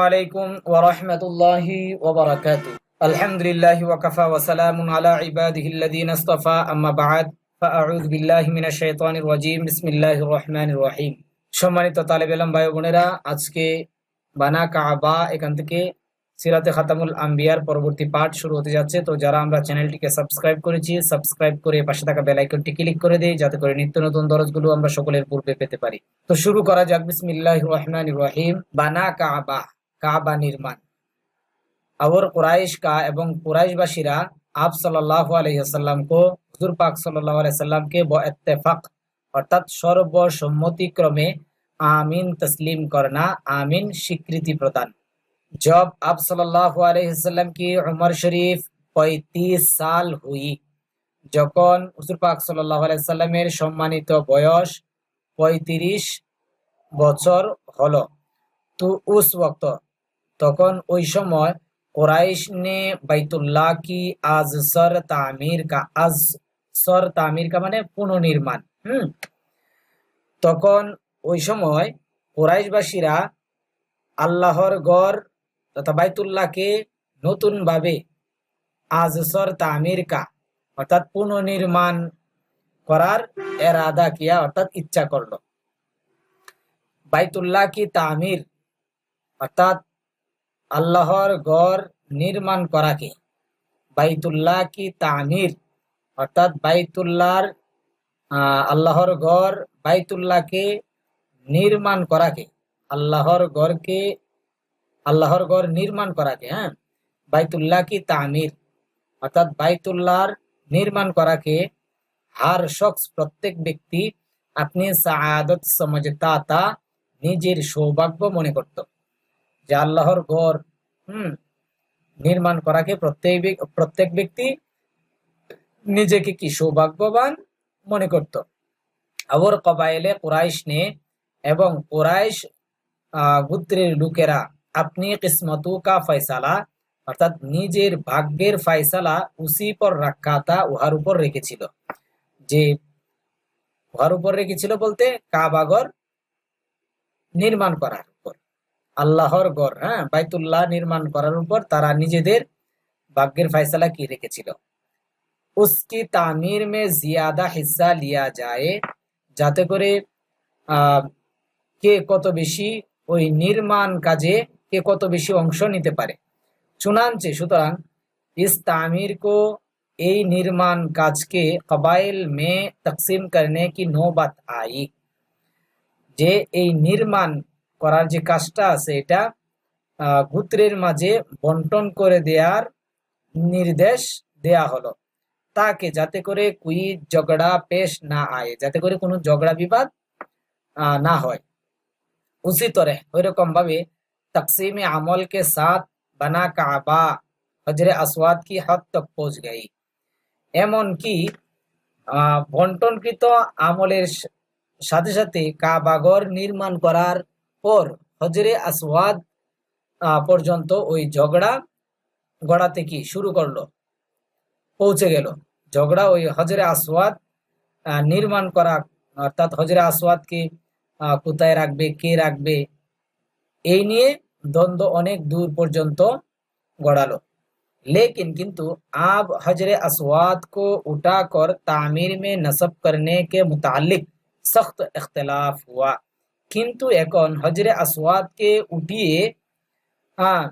আলাইকুম ওয়া রাহমাতুল্লাহি ওয়া বারাকাতুহু আলহামদুলিল্লাহি ওয়া কাফা ওয়া সালামুন আলা সম্মানিত তালেব ভাই বোনেরা আজকে বানা কাবা এখান থেকে সিরাতে খাতামুল আম্বিয়ার পরবর্তী পাঠ শুরু হতে যাচ্ছে। তো যারা আমরা চ্যানেলটিকে সাবস্ক্রাইব করেছি, সাবস্ক্রাইব করে পাশে থাকা বেল আইকনটি ক্লিক করে দিই, যাতে করে নিত্য নতুন দরজগুলো আমরা সকলের পূর্বে পেতে পারি। তো শুরু করা যাক। বিসমিল্লাহ রহমান রহিম। বানা কাবা কাবা নির্মাণ। আবর কুরাইশ কা এবং কুরাইশবাসীরা আপ সাল্লাহ আলহিহাল্লাম কো, হুজুর পাক সাল্লাহ আলাইসাল্লামকে ব এত্তেফাক অর্থাৎ সর্বসম্মতিক্রমে আমিন তসলিম করনা, আমিন স্বীকৃতি প্রদান। जब आप सल्लल्लाहु अलैहि वसल्लम की उम्र शरीफ 35 সাল হুই যখন হুজুর পাক সাল্লাল্লাহু আলাইহি সাল্লামের সম্মানিত বয়স 35 বছর হলো তো উস वक्त তখন ওই সময় कुरैश ने बैतुल्लाह की आज सर तामीर का आज সর তামির কা মানে পুনর্নির্মাণ হুম তখন ওই সময় কোরাইশবাসীরা আল্লাহর গড় তথা বাইতুল্লাহকে নতুন ভাবে আজসর তামির কা, অর্থাৎ পুনর্নির্মাণ করার এরাদা কিয়া, অর্থাৎ ইচ্ছা করল। বাইতুল্লাহ কি তামির, অর্থাৎ আল্লাহর গড় নির্মাণ করাকে বাইতুল্লাহ কি তামির, অর্থাৎ বাইতুল্লাহর আল্লাহর গড় বাইতুল্লাহকে নির্মাণ করাকে আল্লাহর গড়কে আল্লাহর গড় নির্মাণ করাকে হ্যাঁ? বাইতুল্লাহ কি তামির? অর্থাৎ বাইতুল্লাহর নির্মাণ করাকে হার শখস প্রত্যেক ব্যক্তি আপনি সমঝতা তা নিজের সৌভাগ্য মনে করত। যে আল্লাহর গড় হুম, নির্মাণ করাকে প্রত্যেক প্রত্যেক ব্যক্তি নিজেকে কি সৌভাগ্যবান মনে করত। আবর কবাইলে কুরাইশ নে এবং কুরাইশ গোত্রের লোকেরা আপনি কিসমতু কা ফয়সালা, অর্থাৎ নিজের ভাগ্যের ফয়সালা উসি পর রাখাতা উহার উপর রেখেছিল। যে উহার উপর রেখেছিল বলতে কাবাগর নির্মাণ করার উপর, আল্লাহর গর হ্যাঁ বাইতুল্লাহ নির্মাণ করার উপর তারা নিজেদের ভাগ্যের ফয়সালা কি রেখেছিল? উসকি তামির মে জিয়াদা হিসা লিয়া যায়, যাতে করে কে কত বেশি ওই নির্মাণ কাজে কে কত বেশি অংশ নিতে পারে। চুনাঞ্চে সুতরাং ইস তামির কো এই নির্মাণ কাজকে কবাইল মে তকসিম করনে কি নৌবাত আই যে এই নির্মাণ করার যে কাজটা আছে, এটা গোত্রের মাঝে বন্টন করে দেওয়ার নির্দেশ দেয়া হলো। তাকে যাতে করে কুই ঝগড়া পেশ না আয়, যাতে করে কোনো ঝগড়া বিবাদ না হয়। উসি তরে ওইরকম ভাবে তকসিম আমল के साथ बना काबा হজরে আসওয়াদ কি হদ তক পৌঁছ গই এমনকি আহ, বন্টনকৃত আমলের স- সাথে সাথে কাবাগর নির্মাণ করার পর হজরে আসওয়াদ আহ, পর্যন্ত ওই ঝগড়া গড়াতে কি শুরু করলো পৌঁছে গেল ঝগড়া ওই হজরে আসওয়াদ আহ, নির্মাণ করা অর্থাৎ হজরে আসওয়াদকে আহ, কোথায় রাখবে কে রাখবে এই নিয়ে দ্বন্দ্ব অনেক দূর পর্যন্ত গড়ালো लेकिन किंतु अब हजर असवाद को उठाकर तामीर में नस्ब करने के मुतालिक सख्त इख्तलाफ हुआ কিন্তু এখন হজরে আসওয়াদকে উঠিয়ে আহ,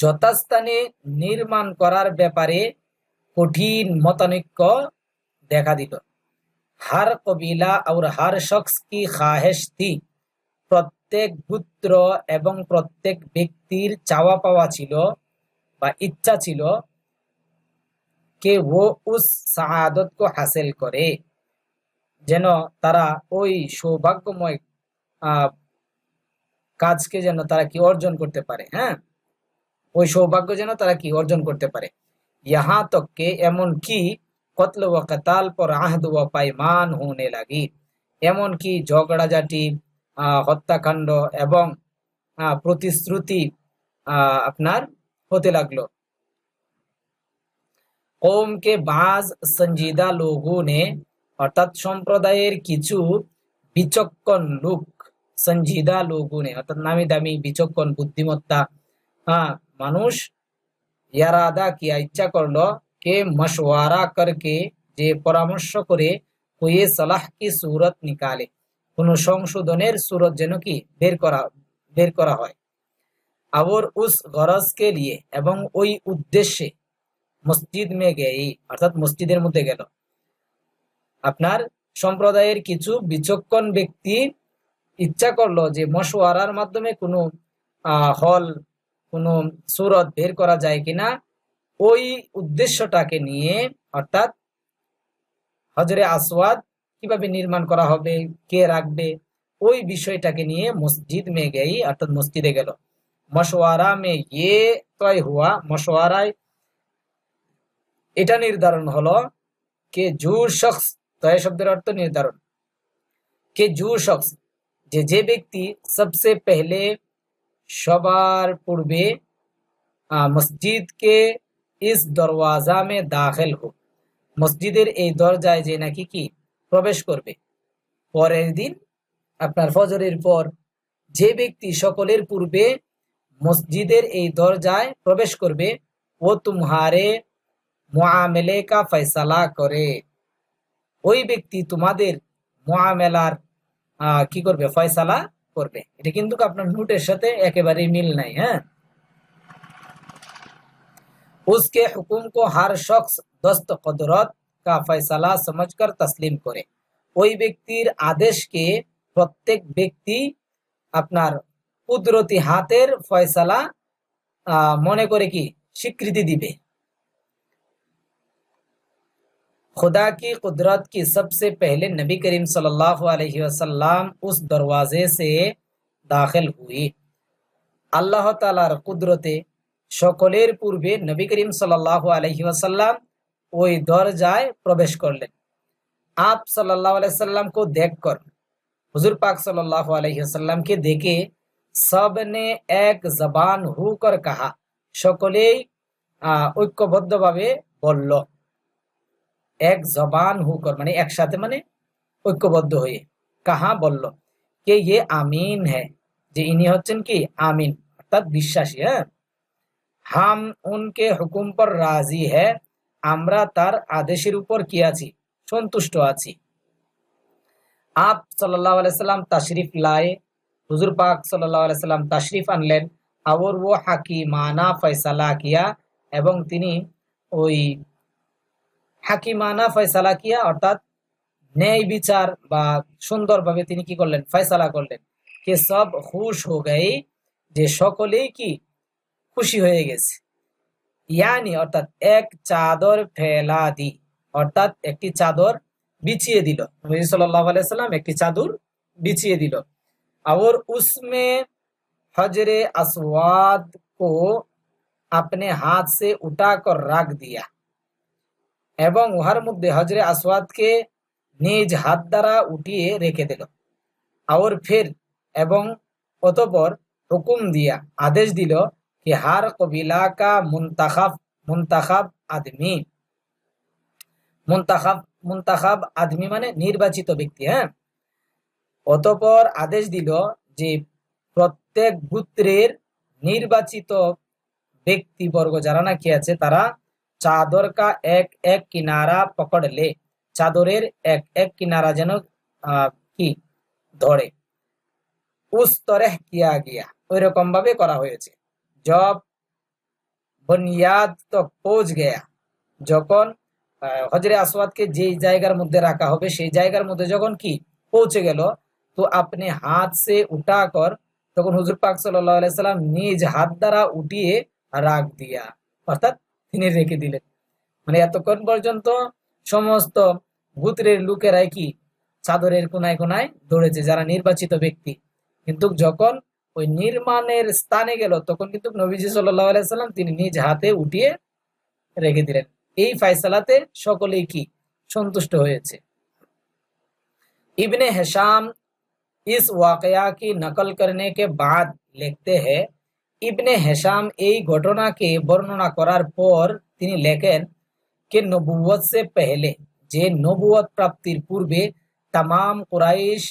যথাস্থানে নির্মাণ করার ব্যাপারে কঠিন মতানৈক্য দেখা দিল हर कबीला और हर शख्स की ख्वाहिश थी প্রত্যেক পুত্র এবং প্রত্যেক ব্যক্তির চাওয়া পাওয়া ছিল বা ইচ্ছা ছিল কে ও উস শাহাদতকে হাসিল করে। যেন তারা ওই সৌভাগ্যময় কাজকে যেন তারা কি অর্জন করতে পারে হ্যাঁ? ওই সৌভাগ্য যেন তারা কি অর্জন করতে পারে। ইহা তককে এমন কি কতল ও কতাল পর আহদ ও পাইমান হোনে লাগি। এমন কি ঝগড়াঝাটি হত্যাকাণ্ড এবং প্রতিশ্রুতি আপনার হতে লাগল। কোমকে বাজ সঞ্জিদা লোগো নে অর্থাৎ সম্প্রদায়ের কিছু বিচক্ষণ লোক সঞ্জিদা লোগুনে, অর্থাৎ নামি দামি বিচক্ষণ বুদ্ধিমত্তা হ্যাঁ মানুষ ইয়ারাদা কি ইচ্ছা করল? কে মশওয়ারা করকে যে পরামর্শ করে, কোয়ে সালাহ কি সুরত নিকালে। কোন সংশোধনের সুরত যেন কি বের করা বের করা হয়। আবর উস গরজকে নিয়ে এবং ওই উদ্দেশ্যে মসজিদ মে গেই, অর্থাৎ মসজিদের মধ্যে গেল। আপনার সম্প্রদায়ের কিছু বিচক্ষণ ব্যক্তি ইচ্ছা করল যে মশওয়ারার মাধ্যমে কোনো হল, কোনো সুরত বের করা যায় কিনা, ওই উদ্দেশ্যটাকে নিয়ে, অর্থাৎ হজরে আসওয়াদ কীভাবে নির্মাণ করা হবে, কে রাখবে, ওই বিষয়টাকে নিয়ে মসজিদ মে গেই অর্থাৎ মসজিদে গেল। মশওয়ারা মে ইয়ে তয় হুয়া, মশওয়ারায় এটা নির্ধারণ হলো কে জু শখস, তয় শব্দের অর্থ নির্ধারণ। কে জু শখস, যে যে ব্যক্তি সবসে পেহলে সবার পূর্বে মসজিদ কে ইস দরওয়াজা মে দাখিল হোক মসজিদের এই দরজায় যে নাকি কি? প্রবেশ করবে পরের দিন আপনার ফজরের পর যে ব্যক্তি সকলের পূর্বে মসজিদের এই দরজায় প্রবেশ করবে ও তুমহারে মুআমেলে কা ফয়সালা করে ওই ব্যক্তি তোমাদের মুআমেলার আহ, কি করবে ফয়সালা করবে এটা কিন্তু আপনার নোটের সাথে একেবারেই মিল নাই হ্যাঁ उसके हुक्म को हर शख्स दस्त कदरत का फैसला समझकर तस्लीम करे ওই ব্যক্তির আদেশকে প্রত্যেক ব্যক্তি আপনার কুদরতি হাতের ফয়সালা আহ, মনে করে কি স্বীকৃতি দিবে खुदा की कुदरत की सबसे पहले नबी करीम सल्लल्लाहु अलैहि वसल्लम उस दरवाजे से दाखिल हुई আল্লাহ তালার কুদরতে সকলের পূর্বে নবী করিম সাল্লাল্লাহু আলহি ওয়াসাল্লাম ওই দরজায় প্রবেশ করলেন आप सल्लल्लाहु अलैहि वसल्लम को देखकर हुजूर पाक सल्लल्लाहु अलैहि वसल्लम के देखे सब ने এক জবান হু কর কাহা সকলেই আহ, ঐক্যবদ্ধভাবে বলল এক জবান হু কর মানে একসাথে মানে ঐক্যবদ্ধ হয়ে কাহা বলল কে ইয়ে আমিন হ্যাঁ যে ইনি হচ্ছেন কি আমিন অর্থাৎ বিশ্বাসী হ্যাঁ হাম উনকে হুকুম পর রাজি হ্যাঁ আমরা তার আদেশের উপর কি আছি? সন্তুষ্ট আছি। আপ সাল্লাল্লাহু আলাইহি সাল্লাম তাশরিফ লাए হুজুর পাক সাল্লাল্লাহু আলাইহি সাল্লাম তাশরিফ আনলেন। আর ও হাকিমানা ফয়সালা কিয়া এবং তিনি ওই হাকিমানা ফয়সালা কিয়া অর্থাৎ ন্যায় বিচার বা সুন্দরভাবে তিনি কি করলেন? ফয়সালা করলেন। কে সব খুশ হো গই যে সকলেই কি খুশি হয়ে গেছে। ইয়ানি অর্থাৎ এক চাদর ফেলা দি অর্থাৎ একটি চাদর বিছিয়ে দিল নবী সাল্লাল্লাহু আলাইহি সাল্লাম একটি চাদর বিছিয়ে দিল और उसमें हजरे असवाद को अपने हाथ से उठाकर रख दिया এবং উহার মধ্যে হজরে আসওয়াদকে নিজ হাত দ্বারা উঠিয়ে রেখে দিল और फिर এবং অতঃপর হুকুম দিয়া আদেশ দিল कि हर कबीला का मुंतखब मुंतखब आदमी মুন্তাখাব মুন্তাখাব আদমি মানে নির্বাচিত ব্যক্তি হ্যাঁ অতপর আদেশ দিল যে প্রত্যেক গোত্রের নির্বাচিত ব্যক্তিবর্গ যারা নাকি আছে তারা চাদর কা এক এক কিনারা পকড়লে চাদরের এক এক কিনারা যেন আহ, কি ধরে উস তরেহ কিয়া গিয়া ওই রকম ভাবে করা হয়েছে জব বুনিয়াদ তো পৌঁছ গেয়া যখন হজরে আসওয়াদকে যেই জায়গার মধ্যে রাখা হবে সেই জায়গার মধ্যে যখন কি পৌঁছে গেল তো আপনি হাত সে উঠা কর তখন হুজুর পাক সাল্লাম নিজ হাত দ্বারা উঠিয়ে রাখ দিয়া অর্থাৎ তিনি রেখে দিলেন মানে এতক্ষণ পর্যন্ত সমস্ত গোত্রের লোকেরাই কি চাদরের কোনায় কোনায় দৌড়েছে যারা নির্বাচিত ব্যক্তি। কিন্তু যখন ওই নির্মাণের স্থানে গেল তখন কিন্তু নবীজি সাল্লাল্লাহু আলাইহি সাল্লাম তিনি নিজ হাতে উঠিয়ে রেখে দিলেন এই ফায়সালাতে সকলেই কি সন্তুষ্ট হয়েছে इब्ने हिशाम इस वाकया की नकल करने के बाद लिखते हैं ইবনে হেসাম এই ঘটনাকে বর্ণনা করার পর তিনি লেখেন कि नबुवत से पहले যে নবুয়ত প্রাপ্তির পূর্বে তামাম কুরাইশ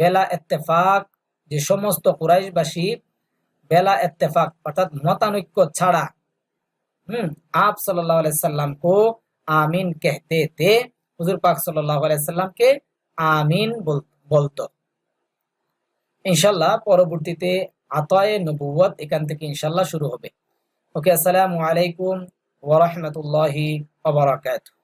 বেলা ইত্তেফাক যে সমস্ত কুরাইশবাসী বেলা এত্তেফাক অর্থাৎ মতানৈক্য ছাড়া, হম, আপ সাল্লাহ আমিন কেহতে তে হুজুর পাক সাল্লাহ আমিন বলত। ইনশাল্লাহ পরবর্তীতে আতয়ে নবুয় এখান থেকে ইনশাল্লাহ শুরু হবে। ওকে, আসসালামু আলাইকুম ওরহমতুল্লাহি ওবরাকাতুহ